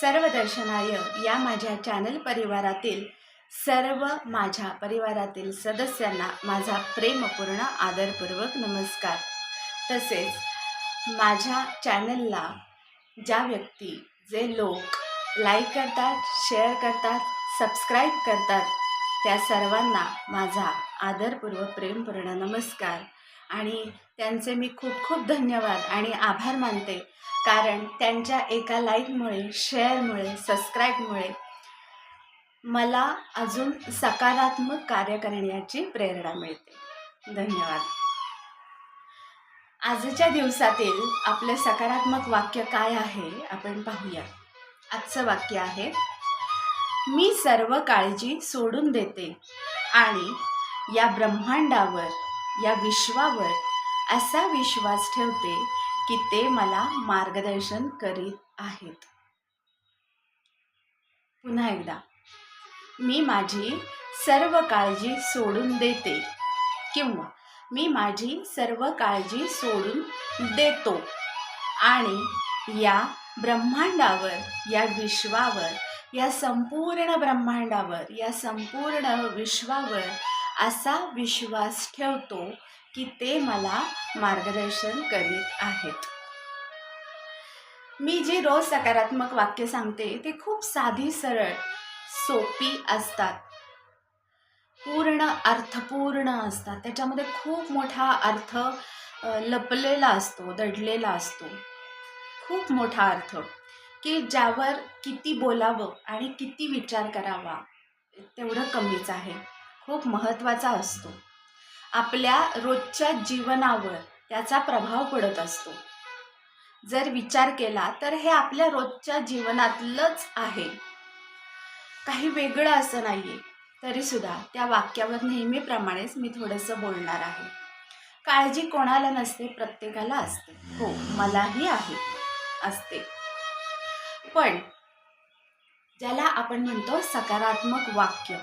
सर्वदर्शनाय या माझ्या चॅनल परिवारातील सर्व माझ्या परिवारातील सदस्यांना माझा प्रेमपूर्ण आदरपूर्वक नमस्कार. तसेच माझ्या चॅनलला ज्या व्यक्ती जे लोक लाईक करतात शेअर करतात सबस्क्राईब करतात त्या सर्वांना माझा आदरपूर्वक प्रेमपूर्ण नमस्कार. आणि त्यांचे मी खूप खूप धन्यवाद आणि आभार मानते. कारण त्यांच्या एका लाईकमुळे शेअरमुळे सबस्क्राईबमुळे मला अजून सकारात्मक कार्य करण्याची प्रेरणा मिळते. धन्यवाद. आजच्या दिवसातील आपलं सकारात्मक वाक्य काय आहे आपण पाहूया. आजचं वाक्य आहे मी सर्व काळजी सोडून देते आणि या ब्रह्मांडावर या विश्वावर असा विश्वास ठेवते की ते मला मार्गदर्शन करीत आहेत. पुन्हा एकदा. मी माझी सर्व काळजी सोडून देते किंवा मी माझी सर्व काळजी सोडून देतो आणि या ब्रह्मांडावर या विश्वावर या संपूर्ण ब्रह्मांडावर या संपूर्ण विश्वावर असा विश्वास ठेवतो की ते मला मार्गदर्शन करीत आहेत. मी जी रोज सकारात्मक वाक्य सांगते ते खूप साधी सरळ सोपी असतात. पूर्ण अर्थपूर्ण असतात. त्याच्यामध्ये खूप मोठा अर्थ लपलेला असतो दडलेला असतो. खूप मोठा अर्थ की ज्यावर किती बोलावं आणि किती विचार करावा तेवढं कमीच आहे. खूप महत्त्वाचा असतो. आपल्या रोजच्या जीवनावर त्याचा प्रभाव पडत असतो. जर विचार केला तर हे आपल्या रोजच्या जीवनातलंच आहे. काही वेगळं असं नाही आहे तरीसुद्धा त्या वाक्यावर नेहमीप्रमाणेच मी थोडंसं बोलणार आहे. काळजी कोणाला नसते प्रत्येकाला असते. हो मलाही आहे असते. पण ज्याला आपण म्हणतो सकारात्मक वाक्य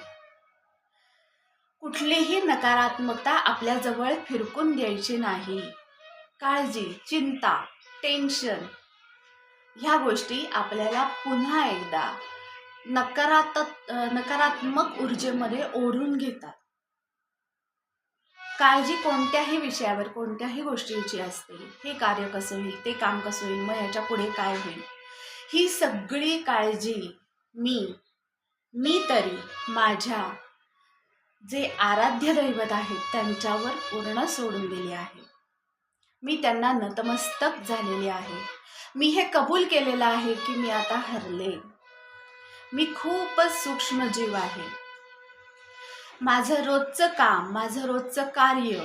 कुठलीही नकारात्मकता आपल्याजवळ फिरकून द्यायची नाही. काळजी चिंता टेन्शन ह्या गोष्टी आपल्याला पुन्हा एकदा नकारात नकारात्मक ऊर्जेमध्ये ओढून घेतात. काळजी कोणत्याही विषयावर कोणत्याही गोष्टीची असते. हे कार्य कसं होईल ते काम कसं होईल मग याच्यापुढे काय होईल? ही सगळी काळजी मी मी तरी माझ्या जे आराध्य दैवत आहेत त्यांच्यावर पूर्ण सोडून दिले आहे. मी त्यांना नतमस्तक झालेले आहे. मी हे कबूल केलेलं आहे की मी आता हरले. मी खूपच सूक्ष्मजीव आहे. माझं रोजचं काम माझं रोजचं कार्य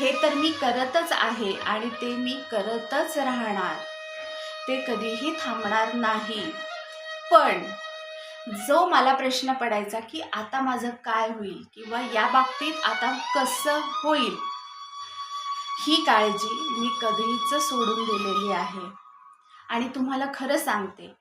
हे तर मी करतच आहे आणि ते मी करतच राहणार. ते कधीही थांबणार नाही. पण जो मला प्रश्न पडायचा की आता माझं काय होईल किंवा या बाबतीत आता कसं होईल ही काळजी मी कधीच सोडून दिलेली आहे. आणि तुम्हाला खरं सांगते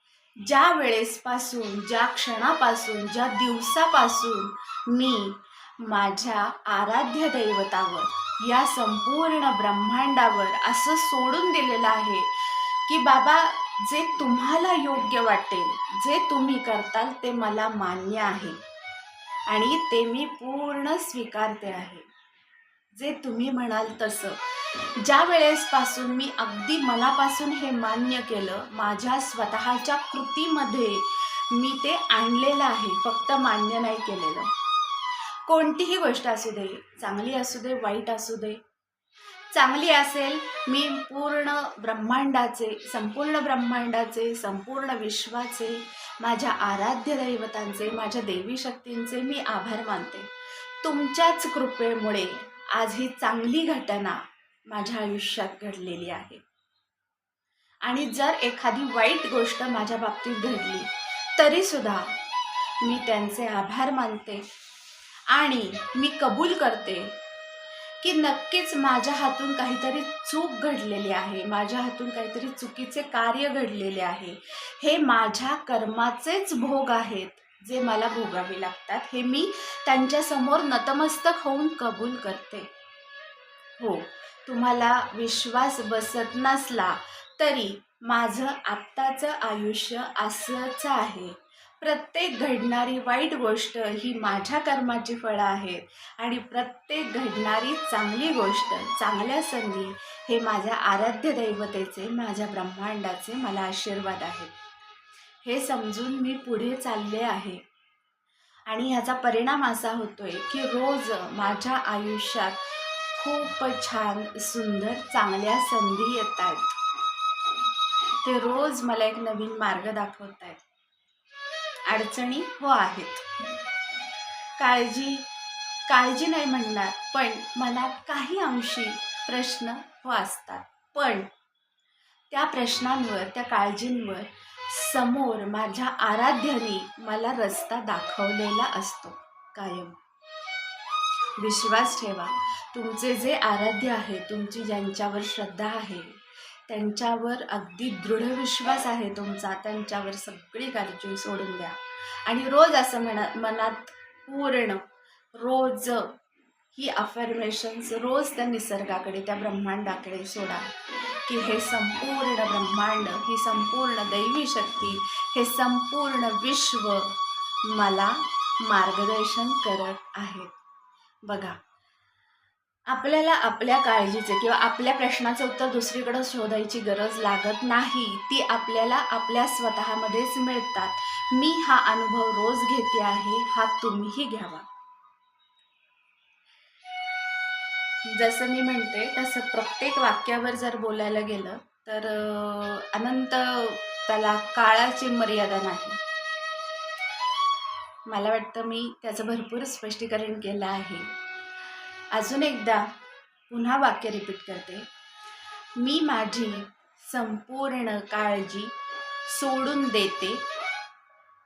ज्या वेळेसपासून ज्या क्षणापासून ज्या दिवसापासून मी माझ्या आराध्य दैवतावर या संपूर्ण ब्रह्मांडावर असं सोडून दिलेलं आहे की बाबा जे तुम्हाला योग्य वाटेल जे तुम्ही करताल ते मला मान्य आहे. आणि ते मी पूर्ण स्वीकारते आहे. जे तुम्ही म्हणाल तसं. ज्या वेळेसपासून मी अगदी मनापासून हे मान्य केलं माझ्या स्वतःच्या कृतीमध्ये मी ते आणलेलं आहे फक्त मान्य नाही केलेलं. कोणतीही गोष्ट असू दे चांगली असू दे वाईट असू दे चांगली असेल मी पूर्ण ब्रह्मांडाचे संपूर्ण ब्रह्मांडाचे संपूर्ण विश्वाचे माझ्या आराध्य दैवतांचे माझ्या देवी शक्तींचे मी आभार मानते. तुमच्याच कृपेमुळे आज ही चांगली घटना माझ्या आयुष्यात घडलेली आहे. आणि जर एखादी वाईट गोष्ट माझ्या बाबतीत घडली तरीसुद्धा मी त्यांचे आभार मानते आणि मी कबूल करते की नक्कीच माझ्या हातून काहीतरी चूक घडलेली आहे. माझ्या हातून काहीतरी चुकीचे कार्य घडलेले आहे. हे माझ्या कर्माचेच भोग आहेत जे मला भोगावे लागतात. हे मी त्यांच्यासमोर नतमस्तक होऊन कबूल करते. हो तुम्हाला विश्वास बसत नसला तरी माझं आत्ताचं आयुष्य असंच आहे. प्रत्येक घडणारी वाईट गोष्ट ही माझ्या कर्माची फळं आहेत. आणि प्रत्येक घडणारी चांगली गोष्ट चांगल्या संधी हे माझ्या आराध्य दैवतेचे माझ्या ब्रह्मांडाचे मला आशीर्वाद आहेत. हे समजून मी पुढे चालले आहे. आणि ह्याचा परिणाम असा होतोय की रोज माझ्या आयुष्यात खूप छान सुंदर चांगल्या संधी येत आहेत. ते रोज मला एक नवीन मार्ग दाखवत आहेत. अडचणी हो आहेत. काळजी काळजी नाही म्हणणार पण मनात काही अंशी प्रश्न हो असतात. पण त्या प्रश्नांवर त्या काळजींवर समोर माझ्या आराध्याने मला रस्ता दाखवलेला असतो कायम. विश्वास ठेवा तुमचे जे आराध्य आहे तुमची ज्यांच्यावर श्रद्धा आहे त्यांच्यावर अगदी दृढ विश्वास आहे तुमचा. त्यांच्यावर सगळी काळजी सोडून द्या. आणि रोज असं म्हणा मनात पूर्ण रोज ही अफर्मेशन्स रोज त्या निसर्गाकडे त्या ब्रह्मांडाकडे सोडा. की हे संपूर्ण ब्रह्मांड ही संपूर्ण दैवी शक्ती हे संपूर्ण विश्व मला मार्गदर्शन करत आहेत बघा आपल्याला आपल्या काळजीचे किंवा आपल्या प्रश्नाचं उत्तर दुसरीकडं शोधायची गरज लागत नाही. ती आपल्याला आपल्या स्वतःमध्येच मिळतात. मी हा अनुभव रोज घेते आहे. हा तुम्हीही घ्यावा. जसं मी म्हणते तसं प्रत्येक वाक्यावर जर बोलायला गेलं तर अनंत त्याला काळाची मर्यादा नाही. मला वाटतं मी त्याचं भरपूर स्पष्टीकरण केलं आहे. अजून एकदा पुन्हा वाक्य रिपीट करते. मी माझी संपूर्ण काळजी सोडून देते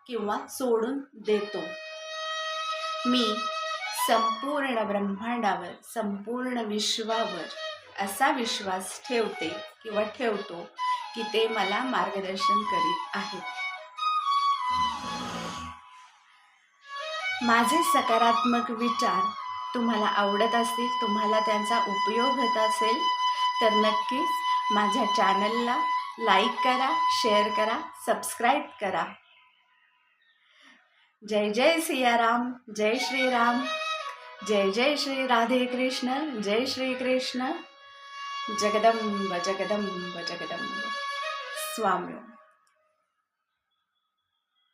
किंवा सोडून देतो. मी संपूर्ण ब्रह्मांडावर संपूर्ण विश्वावर असा विश्वास ठेवते किंवा ठेवतो की ते मला मार्गदर्शन करीत आहेत. माझे सकारात्मक विचार तुम्हाला आवडत असतील तुम्हाला त्यांचा उपयोग होत असेल तर नक्कीच माझ्या चॅनलला लाईक करा शेअर करा सबस्क्राईब करा. जय जय सियाराम जय श्रीराम जय जय श्री राधे कृष्ण जय श्री कृष्ण. जगदंब जगदंब जगदंब. स्वामी.